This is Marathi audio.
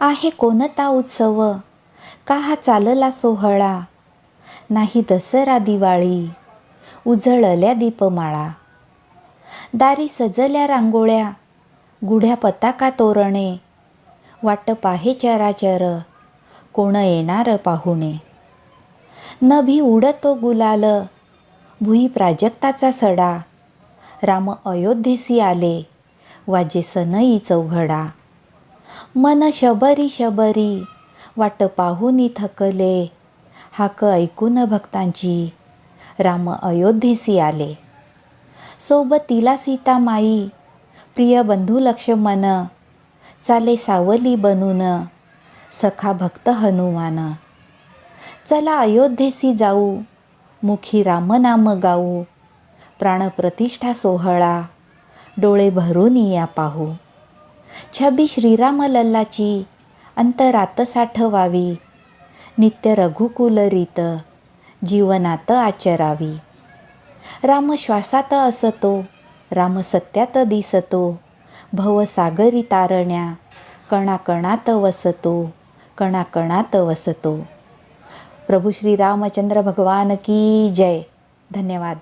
आहे कोणता उत्सव? का हा चालला सोहळा? नाही दसरा दिवाळी उजळल्या दीपमाळा. दारी सजल्या रांगोळ्या गुढ्या पताका तोरणे वाटप आहे चराचर कोण येणार पाहुणे? नभी उडतो गुलाल भुई प्राजक्ताचा सडा. राम अयोध्येसी आले वाजे सनई चौघडा. मन शबरी शबरी वाट पाहुनी थकले. हाक ऐकून भक्तांची राम अयोध्येसी आले. सोबतीला सीता माई प्रिय बंधू लक्ष्मण चाले सावली बनून सखा भक्त हनुमान. चला अयोध्येसी जाऊ मुखी रामनाम गाऊ प्राणप्रतिष्ठा सोहळा डोळे भरून या पाहू. छबी श्रीराम लल्लाची अंतरात साठवावी. नित्य रघुकुल रीत जीवनात आचरावी. राम श्वासात असतो राम सत्यात दिसतो भवसागरी तारण्या कणाकणात वसतो कणाकणात वसतो. प्रभू श्री रामचंद्र भगवान की जय. धन्यवाद.